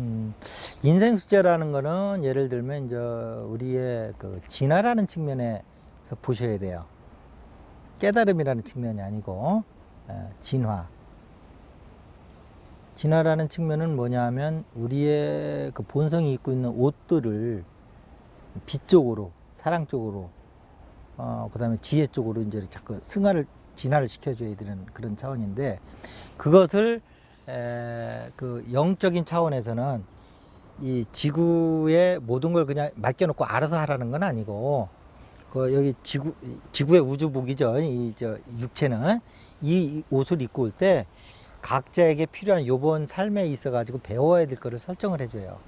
음, 인생 숙제라는 거는 예를 들면 이제 우리의 그 진화라는 측면에서 보셔야 돼요. 깨달음이라는 측면이 아니고 에, 진화. 진화라는 측면은 뭐냐면 우리의 그 본성이 입고 있는 옷들을 빛 쪽으로 사랑 쪽으로 어 그다음에 지혜 쪽으로 이제 자꾸 승화를 진화를 시켜줘야 되는 그런 차원인데 그것을 에, 그 영적인 차원에서는 이 지구의 모든 걸 그냥 맡겨놓고 알아서 하라는 건 아니고 그 여기 지구 지구의 우주복이죠 이 저 육체는 이 옷을 입고 올 때 각자에게 필요한 요번 삶에 있어 가지고 배워야 될 거를 설정을 해줘요.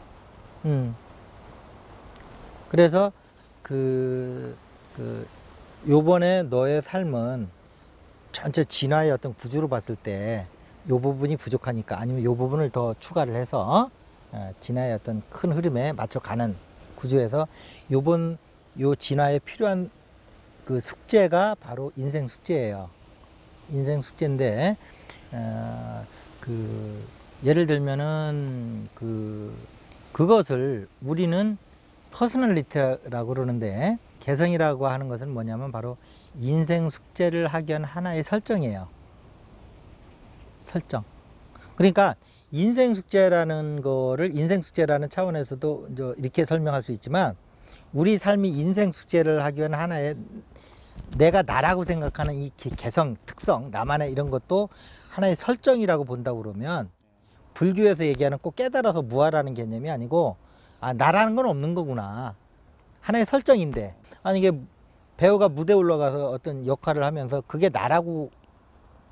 음. 그래서 그, 그, 요번에 너의 삶은 전체 진화의 어떤 구조로 봤을 때 요 부분이 부족하니까 아니면 요 부분을 더 추가를 해서 어, 진화의 어떤 큰 흐름에 맞춰가는 구조에서 요번 요 진화에 필요한 그 숙제가 바로 인생 숙제예요. 인생 숙제인데 어, 그 예를 들면은 그 그것을 우리는 퍼스널리티라고 그러는데 개성이라고 하는 것은 뭐냐면 바로 인생 숙제를 하기 위한 하나의 설정이에요. 설정. 그러니까 인생 숙제라는 거를 인생 숙제라는 차원에서도 이렇게 설명할 수 있지만 우리 삶이 인생 숙제를 하기 위한 하나의 내가 나라고 생각하는 이 기- 개성, 특성, 나만의 이런 것도 하나의 설정이라고 본다고 그러면 불교에서 얘기하는 꼭 깨달아서 무아라는 개념이 아니고 아 나라는 건 없는 거구나 하나의 설정인데 아니 이게 배우가 무대 올라가서 어떤 역할을 하면서 그게 나라고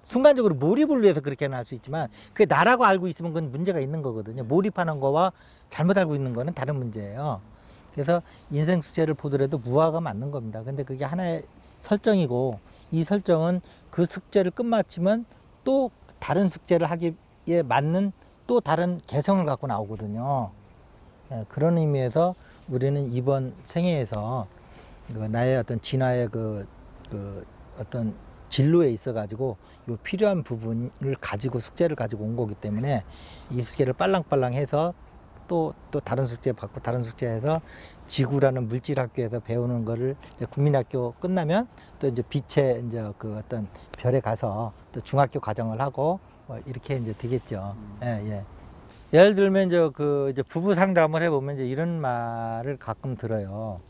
순간적으로 몰입을 위해서 그렇게는 할 수 있지만 그게 나라고 알고 있으면 그건 문제가 있는 거거든요. 몰입하는 거와 잘못 알고 있는 거는 다른 문제예요. 그래서 인생 숙제를 보더라도 무아가 맞는 겁니다. 근데 그게 하나의 설정이고 이 설정은 그 숙제를 끝마치면 또 다른 숙제를 하기에 맞는 또 다른 개성을 갖고 나오거든요. 예, 그런 의미에서 우리는 이번 생애에서 그 나의 어떤 진화의 그, 그 어떤 진로에 있어 가지고 요 필요한 부분을 가지고 숙제를 가지고 온 거기 때문에 이 숙제를 빨랑빨랑 해서 또, 또 다른 숙제 받고 다른 숙제 해서 지구라는 물질 학교에서 배우는 거를 이제 국민학교 끝나면 또 이제 빛의 이제 그 어떤 별에 가서 또 중학교 과정을 하고 뭐 이렇게 이제 되겠죠. 예, 예. 예를 들면 이제 그 이제 부부 상담을 해보면 이제 이런 말을 가끔 들어요.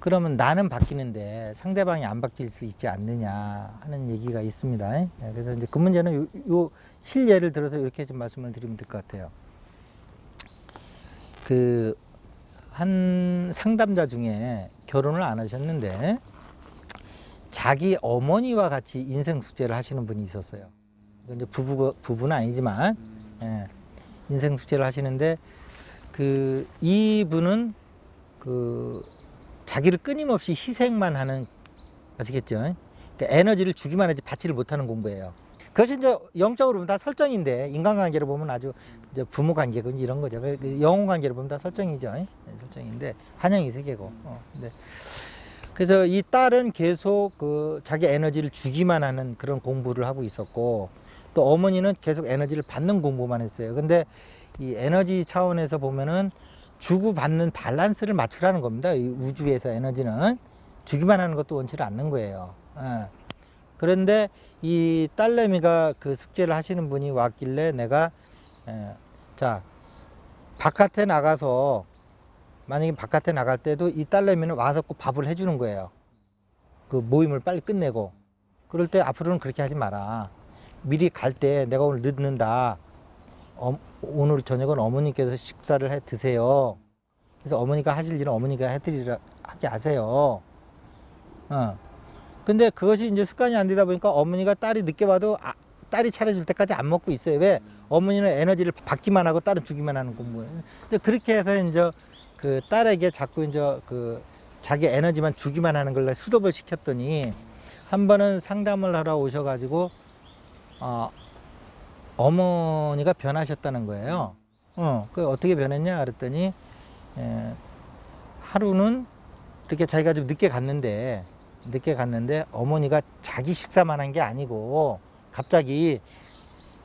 그러면 나는 바뀌는데 상대방이 안 바뀔 수 있지 않느냐 하는 얘기가 있습니다. 예, 그래서 이제 그 문제는 요, 요 실예를 들어서 이렇게 좀 말씀을 드리면 될 것 같아요. 그 한 상담자 중에 결혼을 안 하셨는데 자기 어머니와 같이 인생 숙제를 하시는 분이 있었어요. 이제 부부 부부는 아니지만 예, 인생 숙제를 하시는데 그 이분은 그 자기를 끊임없이 희생만 하는 아시겠죠? 그러니까 에너지를 주기만 하지 받지를 못하는 공부예요. 그것이 이제 영적으로 보면 다 설정인데 인간관계로 보면 아주 이제 부모 관계고 이런 거죠. 그 영혼 관계로 보면 다 설정이죠. 네, 설정인데 환영이 세계고. 어, 근데 그래서 이 딸은 계속 그 자기 에너지를 주기만 하는 그런 공부를 하고 있었고 또 어머니는 계속 에너지를 받는 공부만 했어요. 근데 이 에너지 차원에서 보면은 주고 받는 밸런스를 맞추라는 겁니다. 이 우주에서 에너지는 주기만 하는 것도 원치를 않는 거예요. 예. 그런데 이 딸내미가 그 숙제를 하시는 분이 왔길래 내가 에, 자 바깥에 나가서 만약에 바깥에 나갈 때도 이 딸내미는 와서 꼭 밥을 해주는 거예요. 그 모임을 빨리 끝내고 그럴 때 앞으로는 그렇게 하지 마라. 미리 갈 때 내가 오늘 늦는다. 어, 오늘 저녁은 어머니께서 식사를 해 드세요. 그래서 어머니가 하실 일은 어머니가 해드리라 하게 하세요. 어. 근데 그것이 이제 습관이 안 되다 보니까 어머니가 딸이 늦게 와도 아, 딸이 차려줄 때까지 안 먹고 있어요. 왜? 어머니는 에너지를 받기만 하고 딸은 주기만 하는 공부예요. 이제 그렇게 해서 이제 그 딸에게 자꾸 이제 그 자기 에너지만 주기만 하는 걸 수도를 시켰더니 한 번은 상담을 하러 오셔가지고 어, 어머니가 변하셨다는 거예요. 어, 그 어떻게 변했냐 그랬더니 에, 하루는 이렇게 자기가 좀 늦게 갔는데 늦게 갔는데 어머니가 자기 식사만 한 게 아니고 갑자기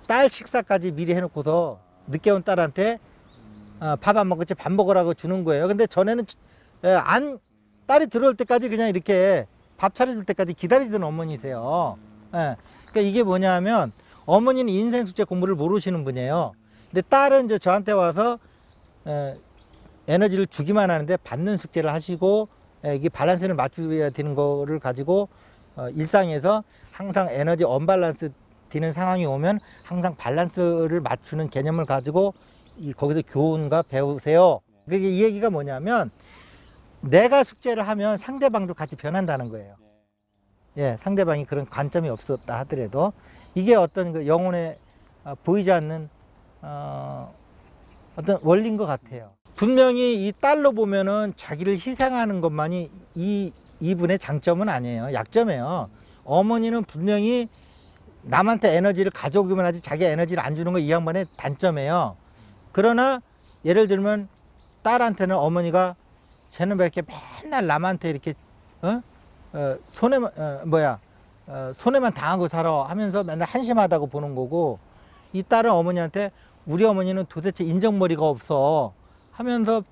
딸 식사까지 미리 해놓고서 늦게 온 딸한테 어, 밥안 먹었지 밥 먹으라고 주는 거예요. 근데 전에는 에, 안 딸이 들어올 때까지 그냥 이렇게 밥 차려줄 때까지 기다리던 어머니세요. 예. 그러니까 이게 뭐냐면 어머니는 인생 숙제 공부를 모르시는 분이에요. 근데 딸은 이제 저한테 와서 에, 에너지를 주기만 하는데 받는 숙제를 하시고 에, 이게 밸런스를 맞춰야 되는 거를 가지고 어, 일상에서 항상 에너지 언밸런스 되는 상황이 오면 항상 밸런스를 맞추는 개념을 가지고 이 거기서 교훈과 배우세요. 그게 이 얘기가 뭐냐면 내가 숙제를 하면 상대방도 같이 변한다는 거예요. 예, 상대방이 그런 관점이 없었다 하더라도 이게 어떤 그 영혼에 어, 보이지 않는 어, 어떤 원리인 것 같아요. 분명히 이 딸로 보면은 자기를 희생하는 것만이 이 이분의 장점은 아니에요. 약점이에요. 어머니는 분명히 남한테 에너지를 가져오기만 하지 자기 에너지를 안 주는 거 이 양반의 단점이에요. 그러나 예를 들면 딸한테는 어머니가 쟤는 왜 이렇게 맨날 남한테 이렇게 어? 어 손해 어, 뭐야 어, 손해만 당하고 살아 하면서 맨날 한심하다고 보는 거고 이 딸은 어머니한테 우리 어머니는 도대체 인정머리가 없어 하면서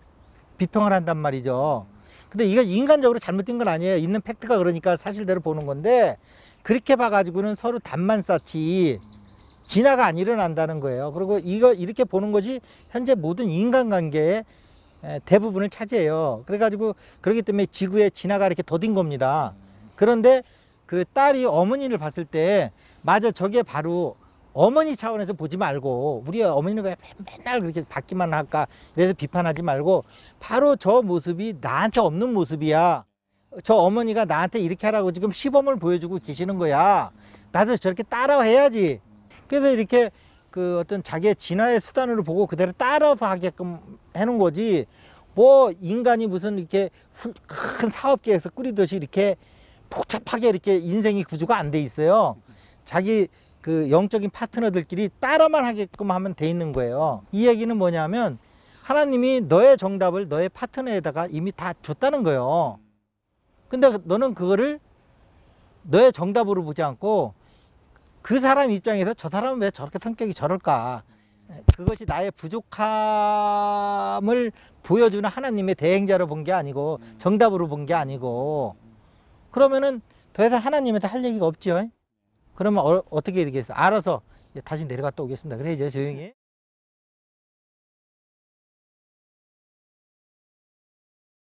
비평을 한단 말이죠. 근데 이거 인간적으로 잘못된 건 아니에요. 있는 팩트가 그러니까 사실대로 보는 건데 그렇게 봐가지고는 서로 답만 쌓지 진화가 안 일어난다는 거예요. 그리고 이거 이렇게 보는 것이 현재 모든 인간관계의 에, 대부분을 차지해요. 그래가지고 그렇기 때문에 지구의 진화가 이렇게 더딘 겁니다. 그런데 그 딸이 어머니를 봤을 때 맞아 저게 바로 어머니 차원에서 보지 말고 우리 어머니는 왜 맨날 그렇게 받기만 할까 그래서 비판하지 말고 바로 저 모습이 나한테 없는 모습이야 저 어머니가 나한테 이렇게 하라고 지금 시범을 보여주고 계시는 거야 나도 저렇게 따라해야지 그래서 이렇게 그 어떤 자기의 진화의 수단으로 보고 그대로 따라서 하게끔 해놓은 거지 뭐 인간이 무슨 이렇게 훌- 큰 사업계에서 꾸리듯이 이렇게 복잡하게 이렇게 인생이 구조가 안 돼 있어요. 자기 그 영적인 파트너들끼리 따라만 하게끔 하면 돼 있는 거예요. 이 얘기는 뭐냐면 하나님이 너의 정답을 너의 파트너에다가 이미 다 줬다는 거예요. 근데 너는 그거를 너의 정답으로 보지 않고 그 사람 입장에서 저 사람은 왜 저렇게 성격이 저럴까? 그것이 나의 부족함을 보여주는 하나님의 대행자로 본 게 아니고 정답으로 본 게 아니고 그러면은 더 이상 하나님한테 할 얘기가 없죠. 그러면 어, 떻게 되겠어요? 알아서 다시 내려갔다 오겠습니다. 그래 이제 조용히.